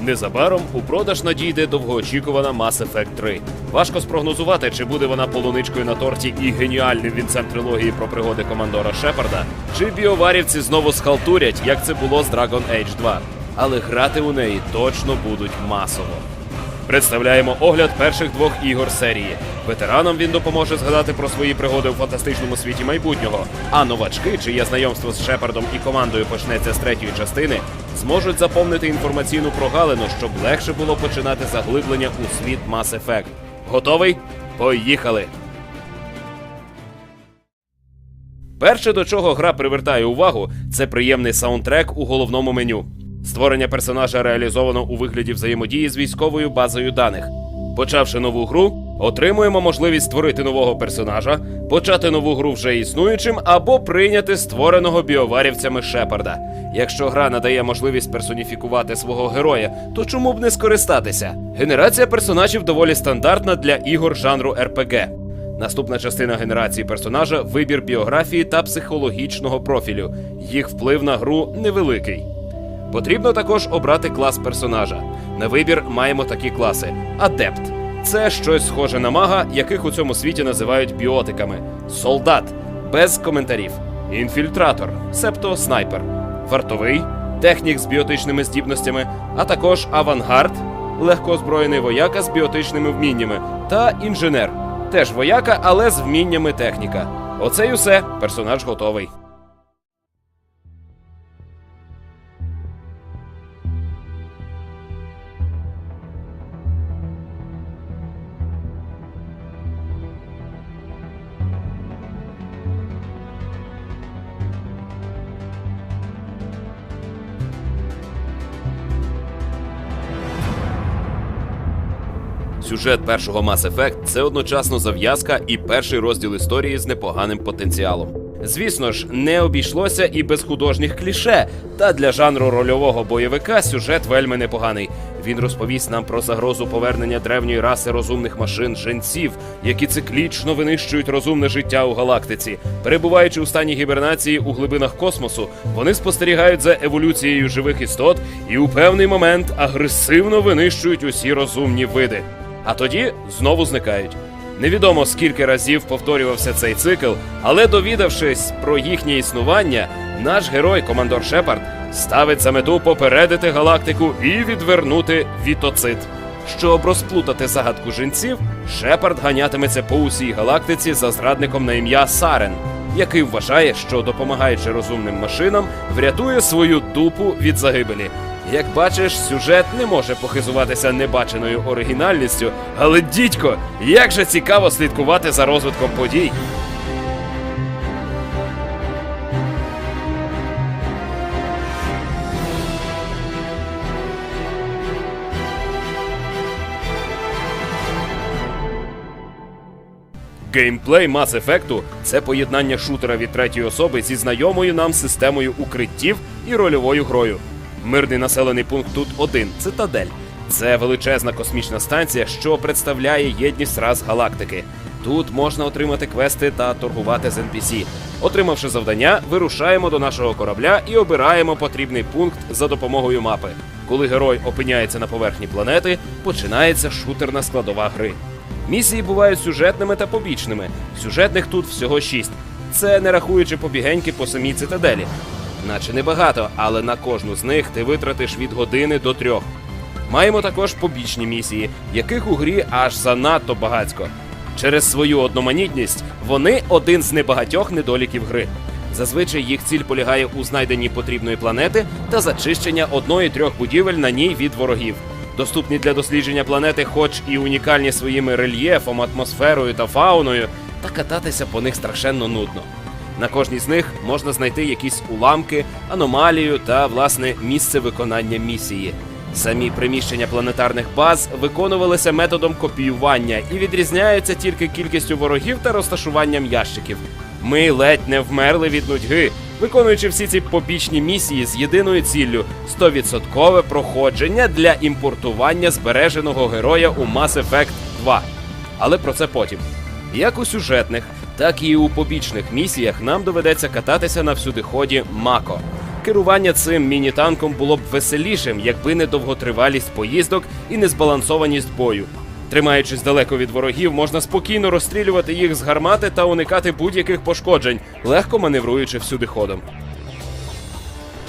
Незабаром у продаж надійде довгоочікувана Mass Effect 3. Важко спрогнозувати, чи буде вона полуничкою на торті і геніальним вінцем трилогії про пригоди командора Шепарда, чи біоварівці знову схалтурять, як це було з Dragon Age 2. Але грати у неї точно будуть масово. Представляємо огляд перших двох ігор серії. Ветеранам він допоможе згадати про свої пригоди у фантастичному світі майбутнього. А новачки, чиє знайомство з Шепардом і командою почнеться з третьої частини, зможуть заповнити інформаційну прогалину, щоб легше було починати заглиблення у світ Mass Effect. Готовий? Поїхали! Перше, до чого гра привертає увагу, це приємний саундтрек у головному меню. Створення персонажа реалізовано у вигляді взаємодії з військовою базою даних. Почавши нову гру, отримуємо можливість створити нового персонажа, почати нову гру вже існуючим або прийняти створеного біоварівцями Шепарда. Якщо гра надає можливість персоніфікувати свого героя, то чому б не скористатися? Генерація персонажів доволі стандартна для ігор жанру RPG. Наступна частина генерації персонажа вибір біографії та психологічного профілю. Їх вплив на гру невеликий. Потрібно також обрати клас персонажа. На вибір маємо такі класи: Адепт це щось схоже на мага, яких у цьому світі називають біотиками. Солдат без коментарів. Інфільтратор, себто снайпер, вартовий, технік з біотичними здібностями, а також авангард, легкозброєний вояка з біотичними вміннями, та інженер. Теж вояка, але з вміннями техніка. Оце й усе. Персонаж готовий. Сюжет першого Mass Effect – це одночасно зав'язка і перший розділ історії з непоганим потенціалом. Звісно ж, не обійшлося і без художніх кліше. Та для жанру рольового бойовика сюжет вельми непоганий. Він розповість нам про загрозу повернення древньої раси розумних машин женців, які циклічно винищують розумне життя у галактиці. Перебуваючи у стані гібернації у глибинах космосу, вони спостерігають за еволюцією живих істот і у певний момент агресивно винищують усі розумні види. А тоді знову зникають. Невідомо скільки разів повторювався цей цикл, але довідавшись про їхнє існування, наш герой, командор Шепард, ставить за мету попередити галактику і відвернути вітоцит. Щоб розплутати загадку жінців, Шепард ганятиметься по усій галактиці за зрадником на ім'я Сарен, який вважає, що допомагаючи розумним машинам, врятує свою дупу від загибелі. Як бачиш, сюжет не може похизуватися небаченою оригінальністю, але дідько, як же цікаво слідкувати за розвитком подій. Геймплей Mass Effect – це поєднання шутера від третьої особи зі знайомою нам системою укриттів і рольовою грою. Мирний населений пункт тут один цитадель. Це величезна космічна станція, що представляє єдність раз галактики. Тут можна отримати квести та торгувати з NPC. Отримавши завдання, вирушаємо до нашого корабля і обираємо потрібний пункт за допомогою мапи. Коли герой опиняється на поверхні планети, починається шутерна складова гри. Місії бувають сюжетними та побічними. Сюжетних тут всього шість. Це не рахуючи побігеньки по самій цитаделі. Наче небагато, але на кожну з них ти витратиш від години до трьох. Маємо також побічні місії, яких у грі аж занадто багацько. Через свою одноманітність вони один з небагатьох недоліків гри. Зазвичай їх ціль полягає у знайденні потрібної планети та зачищення одної-трьох будівель на ній від ворогів. Доступні для дослідження планети, хоч і унікальні своїми рельєфом, атмосферою та фауною, та кататися по них страшенно нудно. На кожній з них можна знайти якісь уламки, аномалію та власне місце виконання місії. Самі приміщення планетарних баз виконувалися методом копіювання і відрізняються тільки кількістю ворогів та розташуванням ящиків. Ми ледь не вмерли від нудьги, виконуючи всі ці побічні місії з єдиною ціллю 100% проходження для імпортування збереженого героя у Mass Effect 2. Але про це потім. Як у сюжетних, так і у побічних місіях нам доведеться кататися на всюдиході Мако. Керування цим міні-танком було б веселішим, якби не довготривалість поїздок і незбалансованість бою. Тримаючись далеко від ворогів, можна спокійно розстрілювати їх з гармати та уникати будь-яких пошкоджень, легко маневруючи всюди ходом.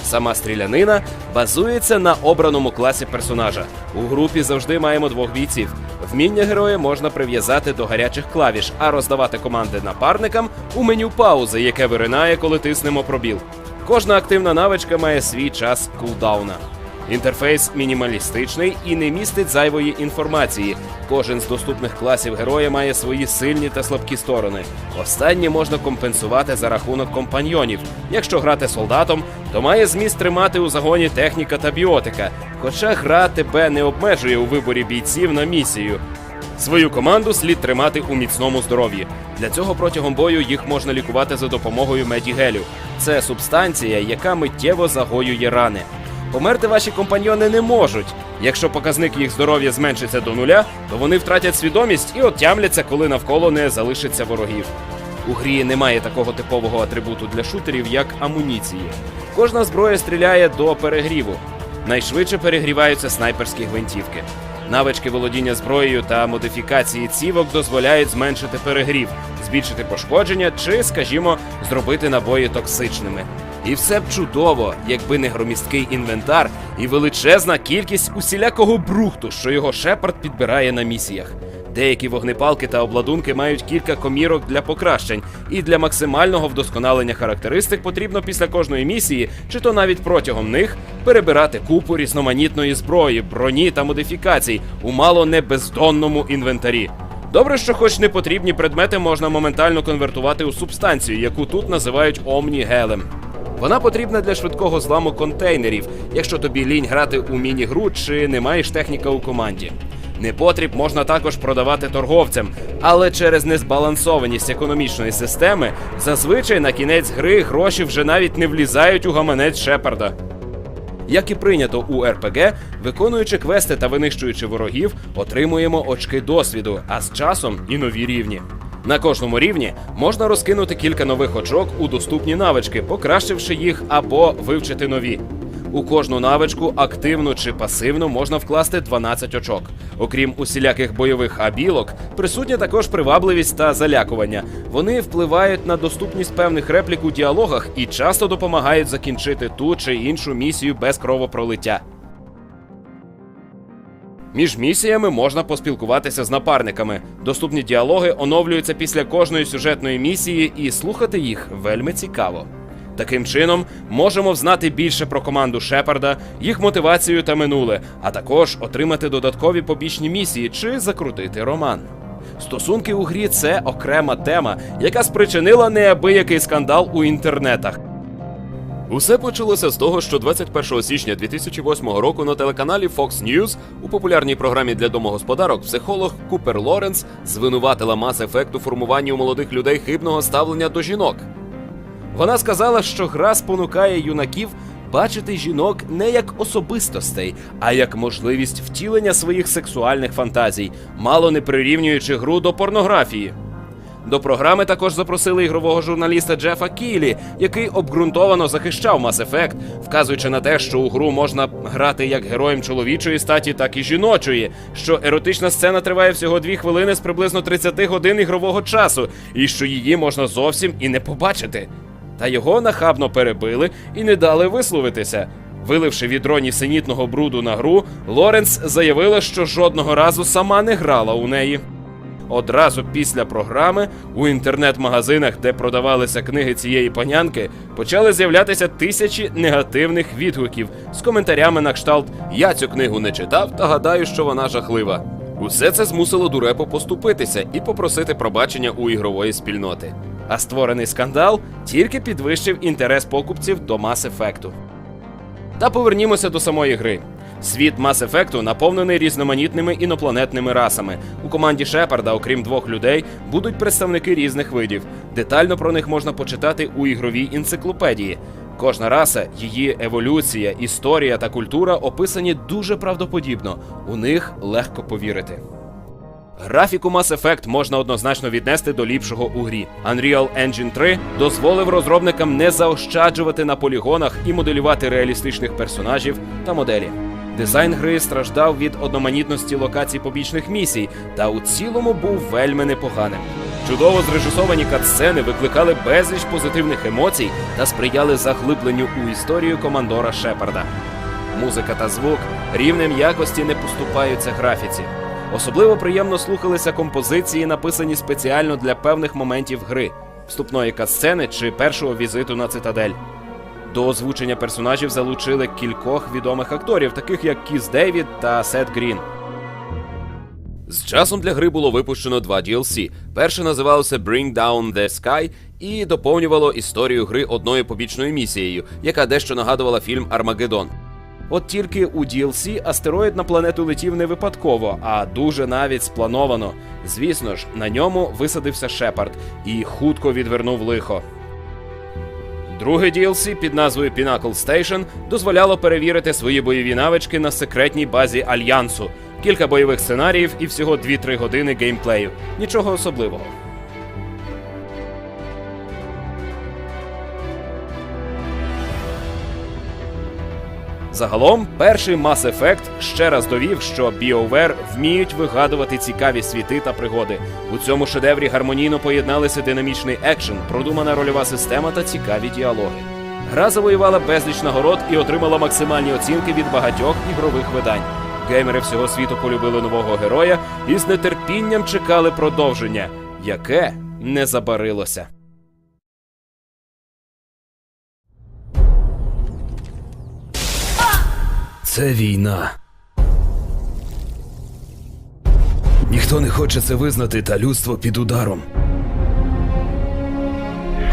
Сама стрілянина базується на обраному класі персонажа. У групі завжди маємо двох бійців. Вміння героя можна прив'язати до гарячих клавіш, а роздавати команди напарникам у меню паузи, яке виринає, коли тиснемо пробіл. Кожна активна навичка має свій час кулдауна. Інтерфейс мінімалістичний і не містить зайвої інформації. Кожен з доступних класів героя має свої сильні та слабкі сторони. Останні можна компенсувати за рахунок компаньйонів. Якщо грати солдатом, то має зміст тримати у загоні техніка та біотика. Хоча гра тебе не обмежує у виборі бійців на місію. Свою команду слід тримати у міцному здоров'ї. Для цього протягом бою їх можна лікувати за допомогою медігелю. Це субстанція, яка миттєво загоює рани. Померти ваші компаньйони не можуть. Якщо показник їх здоров'я зменшиться до нуля, то вони втратять свідомість і отямляться, коли навколо не залишиться ворогів. У грі немає такого типового атрибуту для шутерів, як амуніції. Кожна зброя стріляє до перегріву. Найшвидше перегріваються снайперські гвинтівки. Навички володіння зброєю та модифікації цівок дозволяють зменшити перегрів, збільшити пошкодження чи, скажімо, зробити набої токсичними. І все б чудово, якби не громісткий інвентар і величезна кількість усілякого брухту, що його шепард підбирає на місіях. Деякі вогнепалки та обладунки мають кілька комірок для покращень, і для максимального вдосконалення характеристик потрібно після кожної місії, чи то навіть протягом них, перебирати купу різноманітної зброї, броні та модифікацій у мало не бездонному інвентарі. Добре, що хоч не потрібні предмети можна моментально конвертувати у субстанцію, яку тут називають омнігелем. Вона потрібна для швидкого зламу контейнерів, якщо тобі лінь грати у міні-гру чи не маєш техніка у команді. Непотріб можна також продавати торговцям, але через незбалансованість економічної системи зазвичай на кінець гри гроші вже навіть не влізають у гаманець Шепарда. Як і прийнято у РПГ, виконуючи квести та винищуючи ворогів, отримуємо очки досвіду, а з часом і нові рівні. На кожному рівні можна розкинути кілька нових очок у доступні навички, покращивши їх або вивчити нові. У кожну навичку, активну чи пасивну, можна вкласти 12 очок. Окрім усіляких бойових абілок, присутня також привабливість та залякування. Вони впливають на доступність певних реплік у діалогах і часто допомагають закінчити ту чи іншу місію без кровопролиття. Між місіями можна поспілкуватися з напарниками. Доступні діалоги оновлюються після кожної сюжетної місії, і слухати їх вельми цікаво. Таким чином, можемо взнати більше про команду Шепарда, їх мотивацію та минуле, а також отримати додаткові побічні місії чи закрутити роман. Стосунки у грі це окрема тема, яка спричинила неабиякий скандал у інтернетах. Усе почалося з того, що 21 січня 2008 року на телеканалі Fox News у популярній програмі для домогосподарок психолог Купер Лоренс звинуватила Mass Effect у формуванні у молодих людей хибного ставлення до жінок. Вона сказала, що гра спонукає юнаків бачити жінок не як особистостей, а як можливість втілення своїх сексуальних фантазій, мало не прирівнюючи гру до порнографії. До програми також запросили ігрового журналіста Джефа Кілі, який обґрунтовано захищав Mass Effect, вказуючи на те, що у гру можна грати як героєм чоловічої статі, так і жіночої, що еротична сцена триває всього 2 хвилини з приблизно 30 годин ігрового часу, і що її можна зовсім і не побачити. Та його нахабно перебили і не дали висловитися. Виливши відро нісенітного бруду на гру, Лоренс заявила, що жодного разу сама не грала у неї. Одразу після програми у інтернет-магазинах, де продавалися книги цієї панянки, почали з'являтися тисячі негативних відгуків з коментарями на кшталт Я цю книгу не читав та гадаю, що вона жахлива. Усе це змусило Дурепо поступитися і попросити пробачення у ігрової спільноти. А створений скандал тільки підвищив інтерес покупців до Mass Effect. Та повернімося до самої гри. Світ Mass Effect наповнений різноманітними інопланетними расами. У команді Шепарда, окрім двох людей, будуть представники різних видів. Детально про них можна почитати у ігровій енциклопедії. Кожна раса, її еволюція, історія та культура описані дуже правдоподібно. У них легко повірити. Графіку Mass Effect можна однозначно віднести до ліпшого у грі. Unreal Engine 3 дозволив розробникам не заощаджувати на полігонах і моделювати реалістичних персонажів та моделі. Дизайн гри страждав від одноманітності локацій побічних місій, та у цілому був вельми непоганим. Чудово зрежисовані катсцени викликали безліч позитивних емоцій та сприяли заглибленню у історію командора Шепарда. Музика та звук рівнем якості не поступаються графіці. Особливо приємно слухалися композиції, написані спеціально для певних моментів гри, вступної катсцени чи першого візиту на цитадель. До озвучення персонажів залучили кількох відомих акторів, таких як Кіс Дейвід та Сет Грін. З часом для гри було випущено два DLC. Перше називалося Bring Down the Sky і доповнювало історію гри одною побічною місією, яка дещо нагадувала фільм Армагеддон. От тільки у DLC астероїд на планету летів не випадково, а дуже навіть сплановано. Звісно ж, на ньому висадився Шепард і хутко відвернув лихо. Друге DLC під назвою Pinnacle Station дозволяло перевірити свої бойові навички на секретній базі Альянсу. Кілька бойових сценаріїв і всього 2-3 години геймплею. Нічого особливого. Загалом, перший Mass Effect ще раз довів, що BioWare вміють вигадувати цікаві світи та пригоди. У цьому шедеврі гармонійно поєдналися динамічний екшен, продумана рольова система та цікаві діалоги. Гра завоювала безліч нагород і отримала максимальні оцінки від багатьох ігрових видань. Геймери всього світу полюбили нового героя і з нетерпінням чекали продовження, яке не забарилося. Це війна. Ніхто не хоче це визнати, та людство під ударом.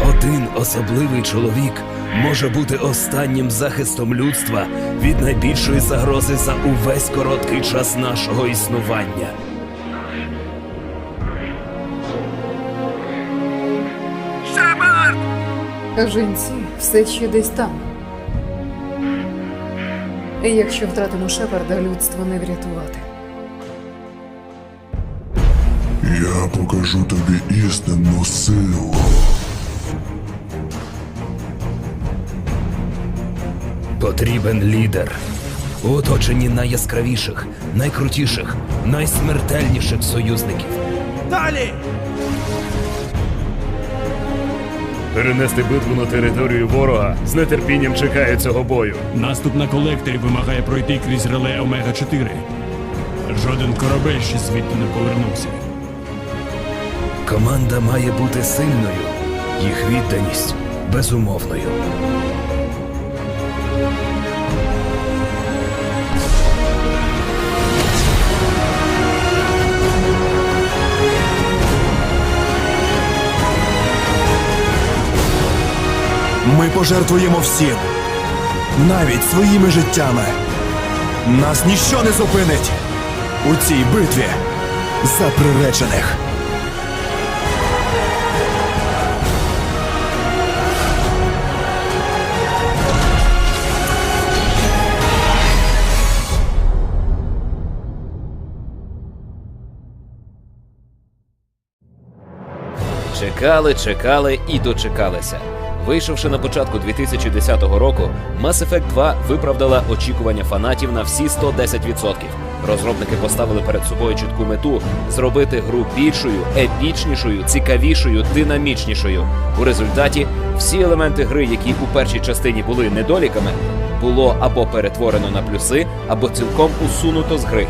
Один особливий чоловік може бути останнім захистом людства від найбільшої загрози за увесь короткий час нашого існування. Жінці все ще десь там. І Якщо втратимо Шепарда, людство не врятувати. Я покажу тобі істинну силу. Потрібен лідер. У оточенні найяскравіших, найкрутіших, найсмертельніших союзників. Перенести битву на територію ворога з нетерпінням чекає цього бою. Наступ на колекторі вимагає пройти крізь реле Омега 4. Жоден корабель ще звідти не повернувся. Команда має бути сильною, їх відданість безумовною. Ми пожертвуємо всім, навіть своїми життями. Нас ніщо не зупинить у цій битві за приречених. Чекали, чекали і дочекалися. Вийшовши на початку 2010 року, Mass Effect 2 виправдала очікування фанатів на всі 110%. Розробники поставили перед собою чітку мету зробити гру більшою, епічнішою, цікавішою, динамічнішою. У результаті всі елементи гри, які у першій частині були недоліками, було або перетворено на плюси, або цілком усунуто з гри.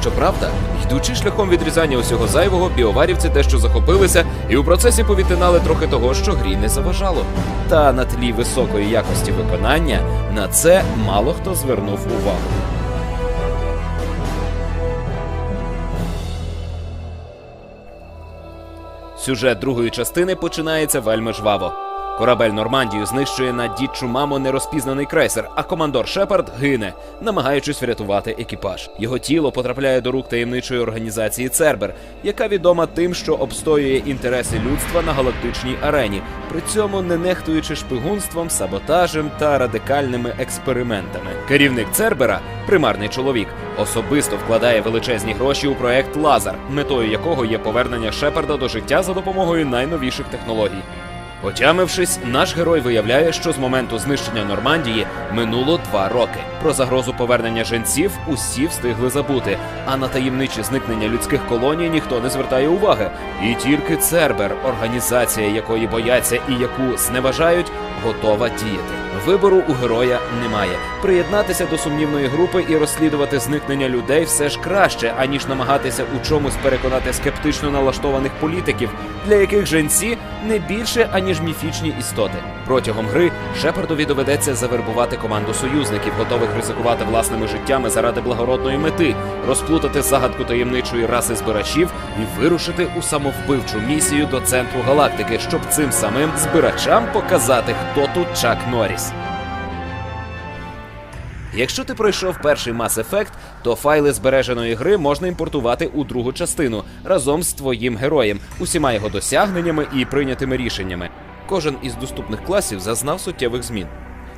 Щоправда, йдучи шляхом відрізання усього зайвого, біоварівці дещо захопилися і у процесі повітинали трохи того, що грі не заважало. Та на тлі високої якості виконання на це мало хто звернув увагу. Сюжет другої частини починається вельми жваво. Корабель Нормандію знищує на дідчу маму нерозпізнаний крейсер, а командор Шепард гине, намагаючись врятувати екіпаж. Його тіло потрапляє до рук таємничої організації Цербер, яка відома тим, що обстоює інтереси людства на галактичній арені, при цьому не нехтуючи шпигунством, саботажем та радикальними експериментами. Керівник Цербера, примарний чоловік, особисто вкладає величезні гроші у проект Лазар, метою якого є повернення Шепарда до життя за допомогою найновіших технологій. Отямившись, наш герой виявляє, що з моменту знищення Нормандії минуло два роки. Про загрозу повернення женців усі встигли забути, а на таємничі зникнення людських колоній ніхто не звертає уваги. І тільки Цербер, організація якої бояться і яку зневажають, готова діяти. Вибору у героя немає. Приєднатися до сумнівної групи і розслідувати зникнення людей все ж краще, аніж намагатися у чомусь переконати скептично налаштованих політиків, для яких женці не більше аніж міфічні істоти. Протягом гри Шепардові доведеться завербувати команду союзників, готових ризикувати власними життями заради благородної мети, розплутати загадку таємничої раси збирачів і вирушити у самовбивчу місію до центру галактики, щоб цим самим збирачам показати, хто тут Чак Норріс. Якщо ти пройшов перший Mass Effect, то файли збереженої гри можна імпортувати у другу частину разом з твоїм героєм, усіма його досягненнями і прийнятими рішеннями. Кожен із доступних класів зазнав суттєвих змін.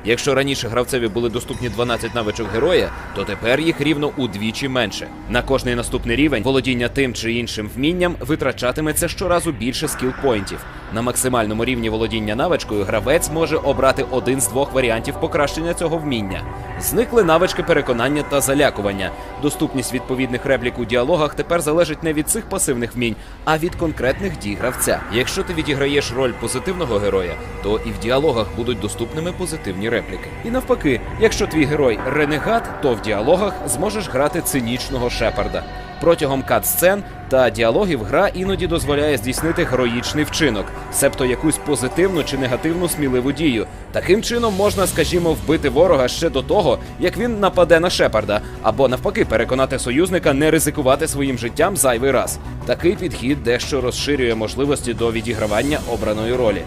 Якщо раніше гравцеві були доступні 12 навичок героя, то тепер їх рівно удвічі менше. На кожний наступний рівень володіння тим чи іншим вмінням витрачатиметься щоразу більше скіл-поінтів. На максимальному рівні володіння навичкою гравець може обрати один з двох варіантів покращення цього вміння. Зникли навички переконання та залякування. Доступність відповідних реплік у діалогах тепер залежить не від цих пасивних вмінь, а від конкретних дій гравця. Якщо ти відіграєш роль позитивного героя, то і в діалогах будуть доступними позитивні репліки. І навпаки, якщо твій герой ренегат, то в діалогах зможеш грати цинічного шепарда. Протягом кат-сцен та діалогів гра іноді дозволяє здійснити героїчний вчинок, себто якусь позитивну чи негативну сміливу дію. Таким чином можна, скажімо, вбити ворога ще до того, як він нападе на Шепарда, або навпаки переконати союзника не ризикувати своїм життям зайвий раз. Такий підхід дещо розширює можливості до відігравання обраної ролі.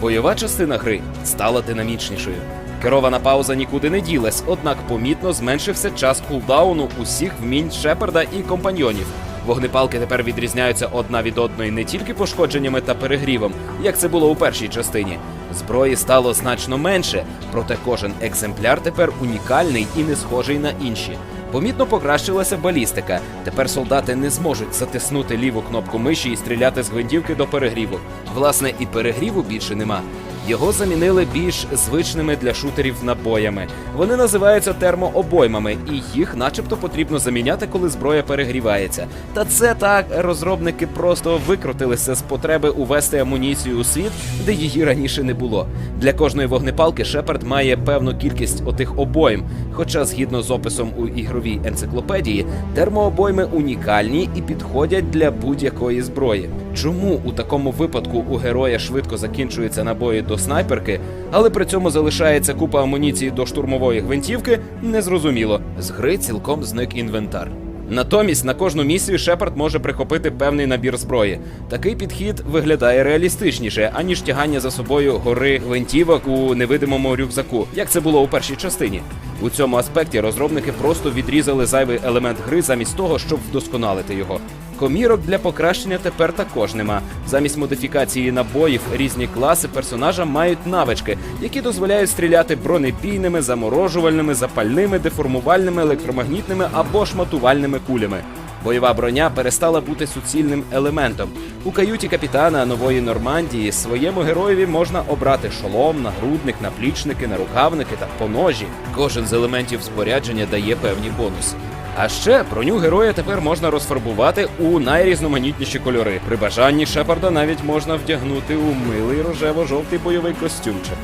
Бойова частина гри стала динамічнішою. Керована пауза нікуди не ділась, однак помітно зменшився час кулдауну усіх вмінь Шепарда і компаньйонів. Вогнепалки тепер відрізняються одна від одної не тільки пошкодженнями та перегрівом, як це було у першій частині. Зброї стало значно менше, проте кожен екземпляр тепер унікальний і не схожий на інші. Помітно покращилася балістика. Тепер солдати не зможуть затиснути ліву кнопку миші і стріляти з гвинтівки до перегріву. Власне, і перегріву більше нема. Його замінили більш звичними для шутерів набоями. Вони називаються термообоймами, і їх, начебто, потрібно заміняти, коли зброя перегрівається. Та це так розробники просто викрутилися з потреби увести амуніцію у світ, де її раніше не було. Для кожної вогнепалки Шепард має певну кількість отих обоїм. Хоча, згідно з описом у ігровій енциклопедії, термообойми унікальні і підходять для будь-якої зброї. Чому у такому випадку у героя швидко закінчуються набої до снайперки, але при цьому залишається купа амуніції до штурмової гвинтівки, незрозуміло. З гри цілком зник інвентар. Натомість на кожну місію Шепард може прихопити певний набір зброї. Такий підхід виглядає реалістичніше, аніж тягання за собою гори гвинтівок у невидимому рюкзаку, як це було у першій частині. У цьому аспекті розробники просто відрізали зайвий елемент гри замість того, щоб вдосконалити його. Комірок для покращення тепер також нема. Замість модифікації набоїв різні класи персонажа мають навички, які дозволяють стріляти бронебійними, заморожувальними, запальними, деформувальними, електромагнітними або шматувальними кулями. Бойова броня перестала бути суцільним елементом. У каюті капітана нової Нормандії своєму героєві можна обрати шолом, нагрудник, наплічники, нарукавники та поножі. Кожен з елементів спорядження дає певні бонуси. А ще броню героя тепер можна розфарбувати у найрізноманітніші кольори. При бажанні Шепарда навіть можна вдягнути у милий рожево-жовтий бойовий костюмчик.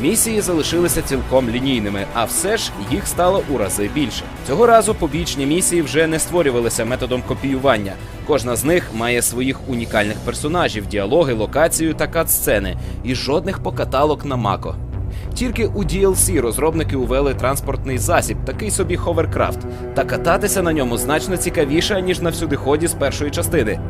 Місії залишилися цілком лінійними, а все ж їх стало у рази більше. Цього разу побічні місії вже не створювалися методом копіювання. Кожна з них має своїх унікальних персонажів, діалоги, локацію та кат-сцени, і жодних покаталок на мако. Тільки у DLC розробники увели транспортний засіб, такий собі ховеркрафт, та кататися на ньому значно цікавіше, ніж на всюдиході з першої частини.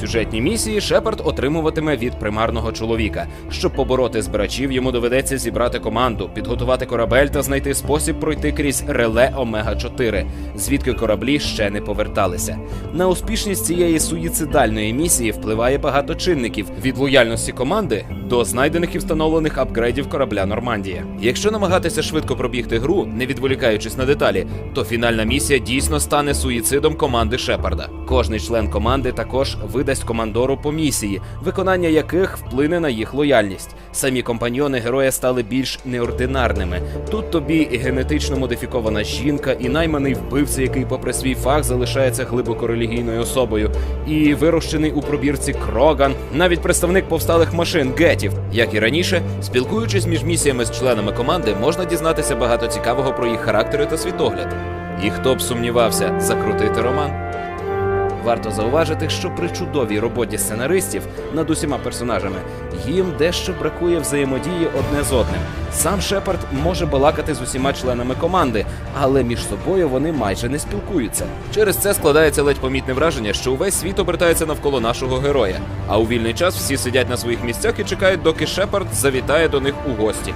Сюжетні місії Шепард отримуватиме від примарного чоловіка. Щоб побороти збирачів, йому доведеться зібрати команду, підготувати корабель та знайти спосіб пройти крізь реле Омега 4 звідки кораблі ще не поверталися. На успішність цієї суїцидальної місії впливає багато чинників від лояльності команди до знайдених і встановлених апгрейдів корабля Нормандія. Якщо намагатися швидко пробігти гру, не відволікаючись на деталі, то фінальна місія дійсно стане суїцидом команди Шепарда. Кожний член команди також видасть командору по місії, виконання яких вплине на їх лояльність. Самі компаньйони героя стали більш неординарними. Тут тобі і генетично модифікована жінка, і найманий вбивця, який, попри свій фах, залишається глибоко релігійною особою, і вирощений у пробірці Кроган, навіть представник повсталих машин гетів. Як і раніше, спілкуючись між місіями з членами команди, можна дізнатися багато цікавого про їх характери та світогляд. І хто б сумнівався закрутити роман. Варто зауважити, що при чудовій роботі сценаристів над усіма персонажами їм дещо бракує взаємодії одне з одним. Сам Шепард може балакати з усіма членами команди, але між собою вони майже не спілкуються. Через це складається ледь помітне враження, що увесь світ обертається навколо нашого героя. А у вільний час всі сидять на своїх місцях і чекають, доки Шепард завітає до них у гості.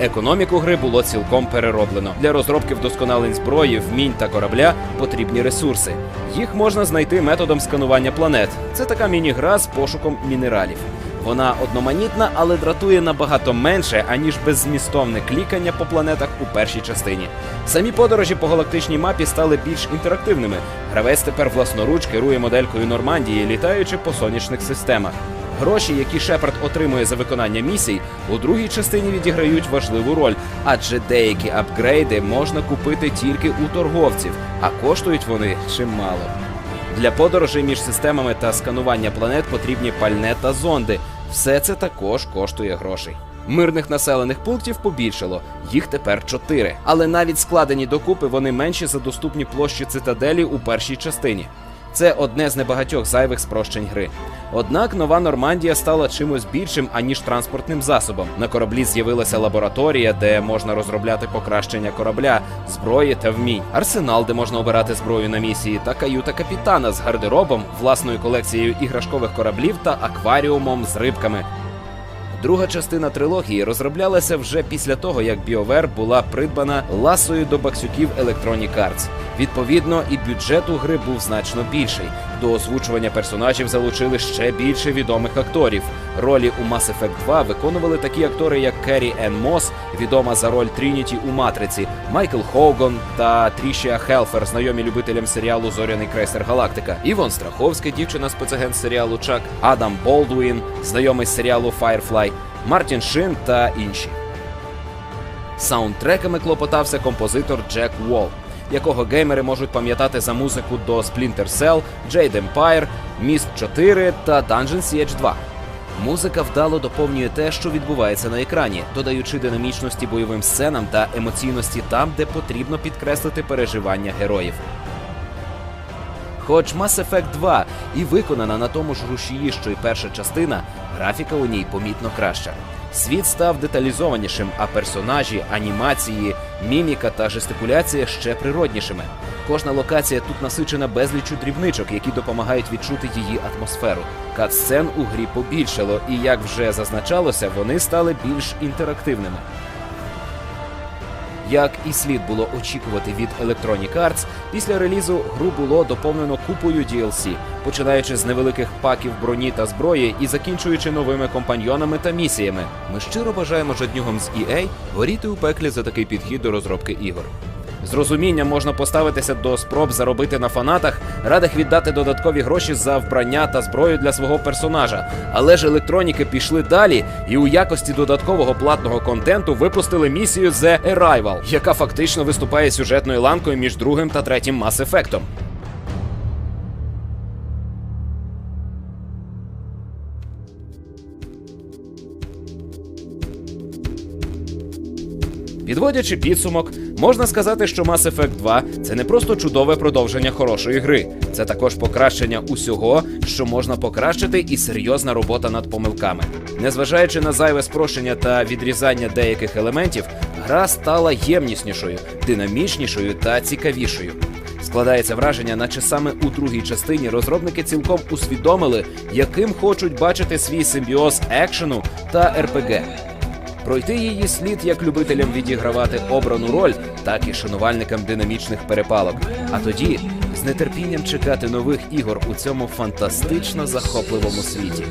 Економіку гри було цілком перероблено. Для розробки вдосконалень зброї, вмінь та корабля потрібні ресурси. Їх можна знайти методом сканування планет. Це така міні-гра з пошуком мінералів. Вона одноманітна, але дратує набагато менше, аніж беззмістовне клікання по планетах у першій частині. Самі подорожі по галактичній мапі стали більш інтерактивними. Гравець тепер власноруч керує моделькою Нормандії, літаючи по сонячних системах. Гроші, які Шепард отримує за виконання місій, у другій частині відіграють важливу роль, адже деякі апгрейди можна купити тільки у торговців, а коштують вони чимало. Для подорожей між системами та сканування планет потрібні пальне та зонди. Все це також коштує грошей. Мирних населених пунктів побільшало, їх тепер чотири. Але навіть складені докупи вони менші за доступні площі цитаделі у першій частині. Це одне з небагатьох зайвих спрощень гри. Однак нова Нормандія стала чимось більшим аніж транспортним засобом. На кораблі з'явилася лабораторія, де можна розробляти покращення корабля, зброї та вмінь, арсенал, де можна обирати зброю на місії, та каюта капітана з гардеробом, власною колекцією іграшкових кораблів та акваріумом з рибками. Друга частина трилогії розроблялася вже після того, як BioWare була придбана ласою до баксюків Electronic Arts. Відповідно, і бюджет у гри був значно більший. До озвучування персонажів залучили ще більше відомих акторів. Ролі у Mass Effect 2 виконували такі актори, як Керрі Енн Мос, відома за роль Трініті у Матриці, Майкл Хоуган та Трішія Хелфер, знайомі любителям серіалу Зоряний крейсер Галактика, Івон Страховська, дівчина спецагент серіалу Чак, Адам Болдуін, знайомий з серіалу Firefly, Мартін Шин та інші. Саундтреками клопотався композитор Джек Уолл, якого геймери можуть пам'ятати за музику до Splinter Cell, Jade Empire, Myst 4 та Dungeon Siege 2. Музика вдало доповнює те, що відбувається на екрані, додаючи динамічності бойовим сценам та емоційності там, де потрібно підкреслити переживання героїв. Хоч Mass Effect 2 і виконана на тому ж рушії, що й перша частина, графіка у ній помітно краща. Світ став деталізованішим, а персонажі, анімації, міміка та жестикуляція ще природнішими. Кожна локація тут насичена безліччю дрібничок, які допомагають відчути її атмосферу. Кат-сцен у грі побільшало, і як вже зазначалося, вони стали більш інтерактивними. Як і слід було очікувати від Electronic Arts, після релізу гру було доповнено купою DLC, починаючи з невеликих паків броні та зброї і закінчуючи новими компаньйонами та місіями. Ми щиро бажаємо жаднюгам з EA горіти у пеклі за такий підхід до розробки ігор. З розумінням можна поставитися до спроб заробити на фанатах, радих віддати додаткові гроші за вбрання та зброю для свого персонажа. Але ж електроніки пішли далі і у якості додаткового платного контенту випустили місію The Arrival, яка фактично виступає сюжетною ланкою між другим та третім Mass Effect. Підводячи підсумок, можна сказати, що Mass Effect 2 це не просто чудове продовження хорошої гри, це також покращення усього, що можна покращити, і серйозна робота над помилками. Незважаючи на зайве спрощення та відрізання деяких елементів, гра стала ємніснішою, динамічнішою та цікавішою. Складається враження, наче саме у другій частині розробники цілком усвідомили, яким хочуть бачити свій симбіоз екшену та РПГ. Пройти її слід як любителям відігравати обрану роль, так і шанувальникам динамічних перепалок. А тоді з нетерпінням чекати нових ігор у цьому фантастично захопливому світі.